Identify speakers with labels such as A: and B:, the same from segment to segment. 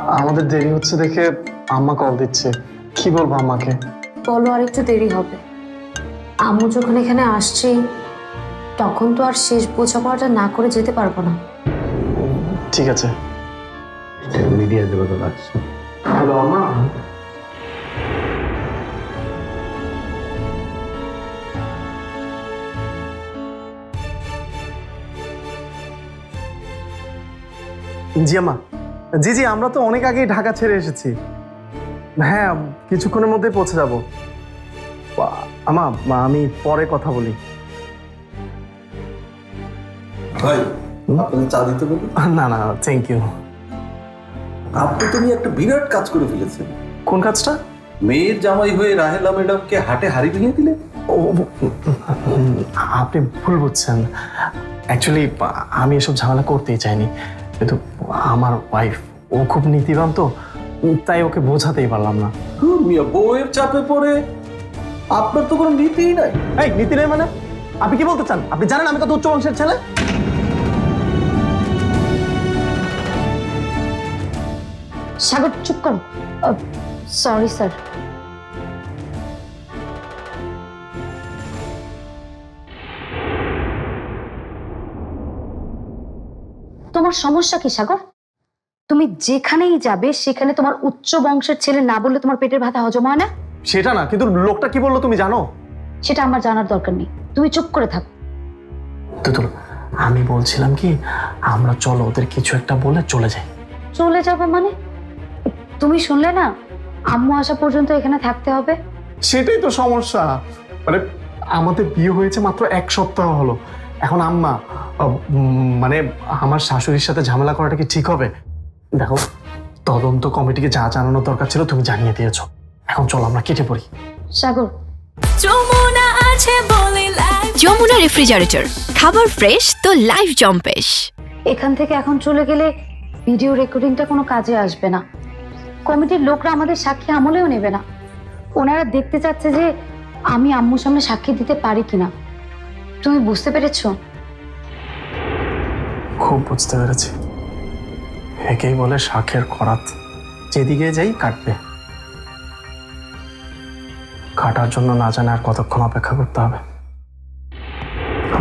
A: আমাদের দেরি হচ্ছে দেখে আম্মা কল দিচ্ছে। কি বলব আম্মাকে?
B: বলো আর একটু দেরি হবে। আম্মু যখন এখানে আসছে তখন তো আর শেষ বোঝাপড়াটা না করে যেতে পারব না।
A: ঠিক আছে।
C: মিডিয়া লাগছে
A: হ্যালো আম্মা। জি আম্মা। জি জি আমরা তো অনেক আগেই ঢাকা ছেড়ে এসেছি। হ্যাঁ কিছুক্ষণের মধ্যে পৌঁছে যাব। আমা মা, আমি পরে কথা বলি।
D: ভাই আপনাদের চা দিতে বলি
A: না না থ্যাংক ইউ
D: আপনি তুমি একটা বিরাট কাজ করে ফেলেছেন।
A: কোন কাজটা?
D: মেয়ের জামাই হয়ে রাহেলা ম্যাডামকে হাটে হাড়ি ভেঙে দিলে?
A: ও আপনি ভুল বুঝছেন। অ্যাকচুয়ালি আমি এসব ঝামেলা করতেই চাইনি। কিন্তু আমার ওয়াইফ ও খুব নীতিবান তো তাই ওকে বোঝাতেই পারলাম না।
D: মিয়া বউয়ের চাপে পড়ে আপনার তো কোনো নীতিই নাই।
A: এই নীতি নেই মানে? আপনি কি বলতে চান? আপনি জানেন আমি কত উচ্চ বংশের ছেলে?
B: সাগর চুপ করো। সরি স্যার তোমার সমস্যা কি সাগর? তুমি যেখানেই যাবে সেখানে তোমার উচ্চ বংশের ছেলে না বললে তোমার পেটের ভাতা হজম হয় না?
A: সেটা না কিন্তু লোকটা কি বলল তুমি জানো?
B: সেটা আমার জানার দরকার নেই। তুমি চুপ করে থাকো।
A: তুতুল আমি বলছিলাম কি আমরা চলো ওদের কিছু একটা বলে চলে যাই।
B: চলে যাবে মানে? তুমি শুনলে না আম্মু আসা পর্যন্ত এখানে থাকতে হবে?
A: সেটাই তো সমস্যা। মানে আমাদের বিয়ে হয়েছে মাত্র এক সপ্তাহ হলো। এখন আম্মা মানে আমার শাশুড়ির সাথে ঝামেলা করাটা কি ঠিক হবে? দেখো তদন্ত কমিটিকে যা জানানোর দরকার ছিল তুমি জানিয়ে দিয়েছ। এখন চলো আমরা কেটে পড়ি।
B: সাগর।
E: যমুনা আছে বলে যমুনা রেফ্রিজারেটর খাবার ফ্রেশ তো লাইফ জম্পেশ
B: এখান থেকে এখন চলে গেলে ভিডিও রেকর্ডিংটা কোনো কাজে আসবে না। কমিটির লোকরা আমাদের সাক্ষী আমলেও নেবে না। ওনারা দেখতে চাচ্ছে যে আমি আম্মুর সামনে সাক্ষী দিতে পারি কিনা। তুমি বুঝতে পেরেছ?
A: খুব বুঝতে পেরেছি। একেই বলে শাখের করাত যেদিকে যাই কাটবে। কাটার জন্য না জানে আর কতক্ষণ অপেক্ষা করতে হবে।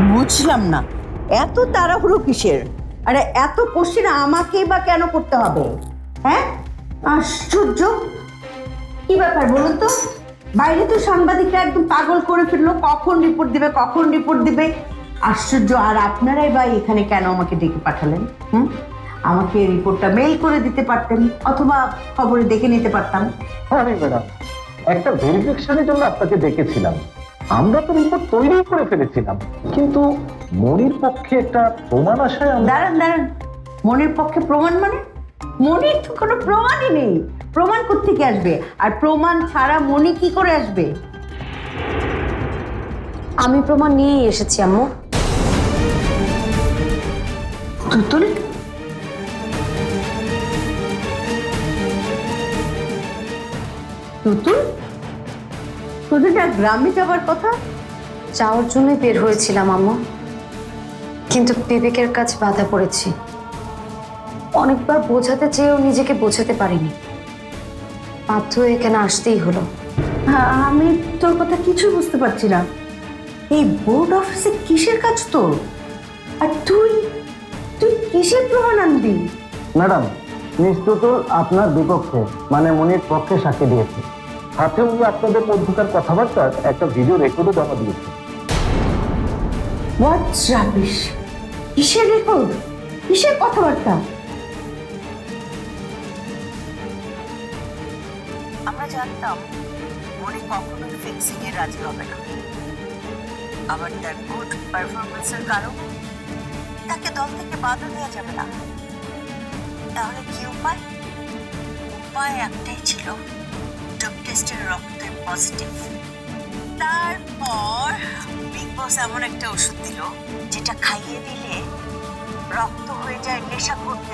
F: বুঝলাম না। এত তাড়াহুড়ো কিসের? আরে এত কোশ্চেন আমাকে বা কেন করতে হবে? হ্যাঁ? আশ্চর্য। কি ব্যাপার বলুন তো? বাইরে তো সাংবাদিকরা একদম পাগল করে ফেলল। কখন রিপোর্ট দিবে, কখন রিপোর্ট দিবে? আশ্চর্য। আর আপনারাই বা এখানে কেন আমাকে ডেকে পাঠালেন? হুম? আমাকে রিপোর্টটা মেল করে দিতে পারতেন অথবা খবরে দেখে নিতে পারতাম।
C: হ্যাঁ ম্যাডাম। একটা ভেরিফিকেশনের জন্য আপনাকে ডেকেছিলাম। আমরা তো রিপোর্ট তৈরি করে ফেলেছিলাম। কিন্তু মনির পক্ষে একটা প্রমাণ আসায়
F: দাঁড়ান দাঁড়ান। মনের পক্ষে প্রমাণ মানে? মনির তো কোনো প্রমাণই নেই। প্রমাণ কোথেকে আসবে? আর প্রমাণ ছাড়া মনি কি করে আসবে?
B: আমি প্রমাণ নিয়েই এসেছি আম্মু।
F: তুতুল তুতুল তোদের না গ্রামে যাবার কথা?
B: যাওয়ার জন্যই বের হয়েছিলাম আম্মু। কিন্তু বিবেকের কাছে বাধা পড়েছি। অনেকবার বোঝাতে চেয়েও নিজেকে বোঝাতে পারিনি। বাধ্য এখানে আসতেই হলো।
F: আমি তোর কথা কিছু বুঝতে পারছি না। এই বোর্ড অফিসে কিসের কাজ তোর? আর তুই কিসের প্রমাণ আনবি
C: ম্যাডাম মিস আপনার বিপক্ষে মানে মনির পক্ষে সাক্ষী দিয়েছে। সাথে উনি আপনাদের মধ্যকার কথাবার্তার একটা ভিডিও রেকর্ডও জমা দিয়েছে।
F: হোয়াট রাবিশ কিসের রেকর্ড কিসের কথাবার্তা?
G: আমরা জানতাম মনে কখনোই ফিক্সিং এ রাজি হবে না। আবার তার গুড পারফরমেন্সের কারণে তাকে দল থেকে বাধা দেওয়া যাবে না। তাহলে কি উপায়? উপায় একটাই ছিল ডোপ টেস্টের রক্ত পজিটিভ তারপর বিগ বস এমন একটা ওষুধ দিল, যেটা খাইয়ে দিলে রক্ত হয়ে যায় নেশা মতো